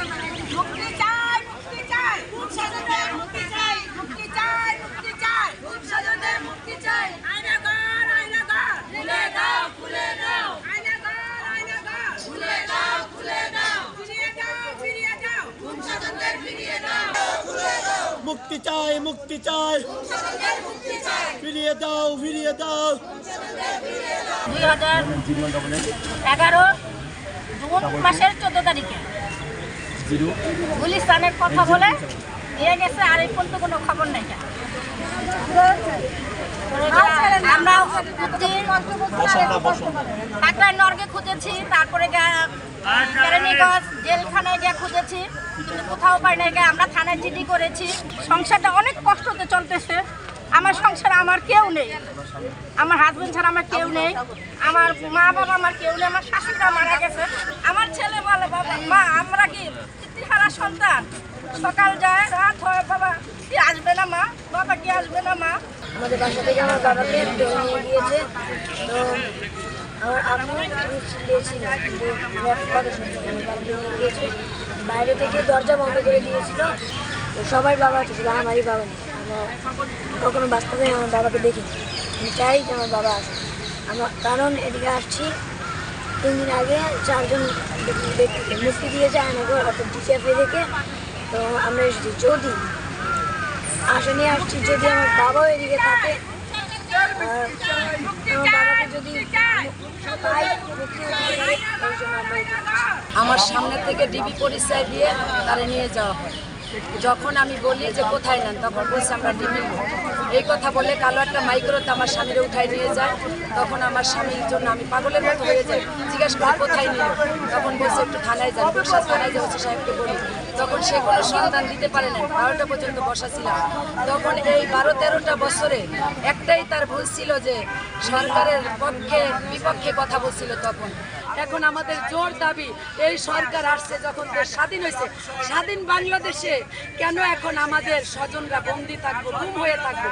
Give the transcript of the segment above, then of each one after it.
মুক্তি চাই মুক্তি চাই। রূপসাধনের মুক্তি চাই মুক্তি চাই মুক্তি চাই। রূপসাধনের মুক্তি চাই। আয়নাঘর আয়নাঘর খুলে দাও খুলে দাও। আয়নাঘর আয়নাঘর খুলে দাও খুলে দাও। ফিরিয়ে দাও ফিরিয়ে দাও। রূপসাধনের ফিরিয়ে দাও। মুক্তি চাই মুক্তি চাই। রূপসাধনের মুক্তি চাই। ফিরিয়ে দাও ফিরিয়ে দাও। দুই হাজার এগারো জুন মাসের চোদ্দ তারিখে। গুলিস্তানের কথা বলে দিয়ে গেছে, আর এই পর্যন্ত কোনো খবর নাই। আমরা নর্গে খুঁজেছি, তারপরে কেরানীগঞ্জ জেলখানায় গিয়ে খুঁজেছি কোথাও পাই না গিয়ে আমরা থানায় জিডি করেছি। সংসারটা অনেক কষ্টতে চলতেছে। আমার সংসার আমার কেউ নেই। আমার হাজবেন্ড ছাড়া আমার কেউ নেই। আমার মা বাবা আমার কেউ নেই। আমার শাশুড়িরা মারা গেছে। আমার ছেলে বলে, বাবা, মা, আমরা কি সন্তান সকাল যায়, রাত হয়, বাবা, কি আসবে না মা? বাবা, কি আসবে না মা? আমাদের বাসা থেকে আমার বাবাকে নিয়ে গিয়েছে তো আমার বাইরে থেকে দরজা বন্ধ করে দিয়েছিল। সবাই বাবা ছিল আমারই বাবা নেই। আমরা কখনো বাস্তবে আমার বাবাকে দেখি আমি চাই যে আমার বাবা আসে আমার কারণ এদিকে আসছি তিন দিন আগে চারজন ব্যক্তি- ব্যক্তিকে মুক্তি দিয়েছে আমাকে অর্থাৎ ডিসিএফএ থেকে। তো আমরা এসেছি। যদি আশা নিয়ে আসছি, যদি আমার বাবাও এদিকে থাকে আমার সামনে থেকে ডিবি পরিচয় দিয়ে তারা নিয়ে যাওয়া হয়। যখন আমি বলি যে কোথায় নেন, তখন বলছে আমরা ডিবি। এই কথা বলে কালো একটা মাইক্রোতে আমার স্বামীরে উঠাই নিয়ে যায়। তখন আমার স্বামীর জন্য আমি পাগলের মতো হয়ে যাই। জিজ্ঞাসা করি কোথায় নিয়ে তখন বলছে, একটু থানায় যান। বিশ্বাস থানায় যাচ্ছে সাহেবকে বলি। তখন সে কোনো সন্ধান দিতে পারে না বারোটা পর্যন্ত বসা ছিলাম তখন এই বারো তেরোটা বছরে একটাই তার ভুল ছিল যে সরকারের পক্ষে, বিপক্ষে কথা বলছিল তখন। এখন আমাদের জোর দাবি, এই সরকার আসছে যখন স্বাধীন হয়েছে। স্বাধীন বাংলাদেশে কেন এখন আমাদের স্বজনরা বন্দি থাকব, গুম হয়ে থাকব?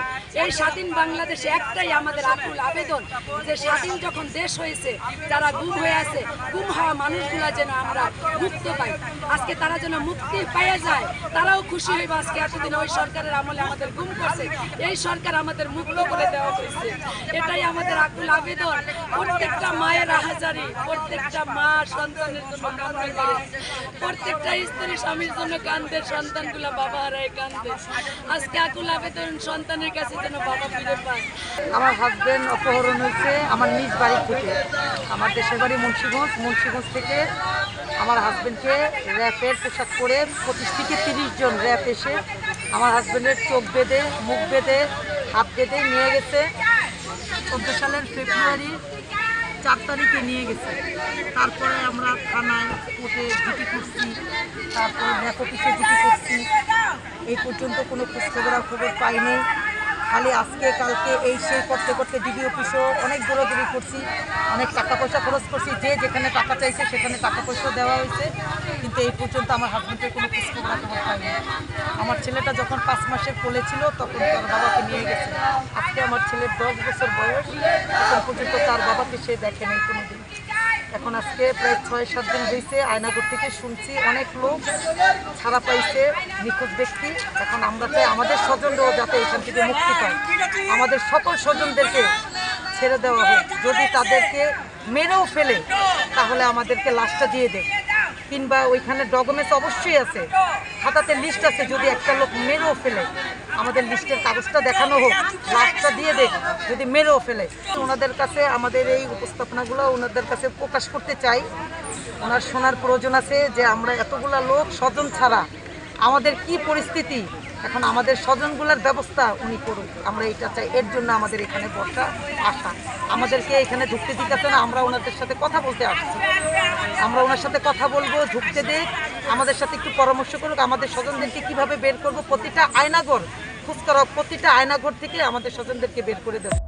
এই স্বাধীন বাংলাদেশে একটাই আমাদের আকুল আবেদন যে স্বাধীন যখন দেশ হয়েছে, যারা গুম হয়ে আছে, গুম হওয়া মানুষগুলা যেন আমরা মুক্ত পাই। আজকে তারা যেন মুক্তি পাইয়া যায়, তারাও খুশি হইব আজকে এতদিন ওই সরকারের আমলে আমাদের গুম করছে। এই সরকার আমাদের মুক্ত করে দেওয়া হয়েছে। এটাই আমাদের আকুল আবেদন। প্রত্যেকটা মায়ের আহাজারি প্রত্যেকটা মা সন্তানের প্রত্যেকটা বাবা সন্তানের কাছে যেন বাবা আমার হাজবেন্ড অপহরণ হয়েছে আমার নিজ বাড়ি থেকে। আমার দেশের বাড়ি মুন্সিগঞ্জ। মুন্সিগঞ্জ থেকে আমার হাজবেন্ডকে র্যাপের পোশাক পরে পঁচিশ থেকে তিরিশ জন র্যাপ এসে আমার হাজবেন্ডের চোখ বেঁধে, মুখ বেঁধে, হাত বেঁধে নিয়ে গেছে। চোদ্দ সালের ফেব্রুয়ারি চার তারিখে নিয়ে গেছে। তারপরে আমরা থানায় কোর্টে জিটি করছি, তারপর ব্যাক অফিসে জিটি করছি। এই পর্যন্ত কোনো খোঁজখবর খবর পাইনি। খালি আজকে, কালকে এই সেই করতে করতে ডিবি অফিসেও অনেক দৌড়াদৌড়ি করছি, অনেক টাকা পয়সা খরচ করছি, যে যেখানে টাকা চাইছে সেখানে টাকা পয়সা দেওয়া হয়েছে, কিন্তু এই পর্যন্ত আমার হাজবেন্ডের কোনো খোঁজখবর খবর পাইনি আমার ছেলেটা যখন পাঁচ মাসের কোলে ছিল, তখন তার বাবাকে নিয়ে গেছে। আজকে আমার ছেলের দশ বছর বয়স, এখন পর্যন্ত তার বাবাকে সে দেখে নাই কোনোদিন। এখন আজকে প্রায় ছয়, সাত দিন হয়েছে আয়নাগর থেকে শুনছি অনেক লোক ছাড়া পাইছে নিখোঁজ ব্যক্তি। এখন আমরা চাই আমাদের স্বজনরাও যাতে এখান থেকে মুক্তি পায়। আমাদের সকল স্বজনদেরকে ছেড়ে দেওয়া হোক। যদি তাদেরকে মেরেও ফেলে, তাহলে আমাদেরকে লাশটা দিয়ে দেয়। কিংবা ওইখানে ডকুমেন্টস অবশ্যই আছে। খাতাতে লিস্ট আছে, যদি একটা লোক মেরেও ফেলে আমাদের লিস্টের কাগজটা দেখানো হোক, লাশটা দিয়ে দেখ যদি মেরেও ফেলে। ওনাদের কাছে আমাদের এই উপস্থাপনাগুলো ওনাদের কাছে প্রকাশ করতে চাই। ওনার শোনার প্রয়োজন আছে যে আমরা এতগুলা লোক, স্বজন ছাড়া আমাদের কি পরিস্থিতি? এখন আমাদের স্বজনগুলোর ব্যবস্থা উনি করুক। আমরা এটা চাই। এর জন্য আমাদের এখানে বসা আসা। আমাদেরকে এখানে ঢুকতে দিতেছে না, আমরা ওনাদের সাথে কথা বলতে আসছি। আমরা ওনার সাথে কথা বলব, ঢুকতে দেখ আমাদের সাথে একটু পরামর্শ করুক। আমাদের স্বজনদেরকে কীভাবে বের করব? প্রতিটা আয়নাগর খোঁজ প্রতিটা আয়না ঘর থেকে আমাদের স্বজনদেরকে বের করে দেবো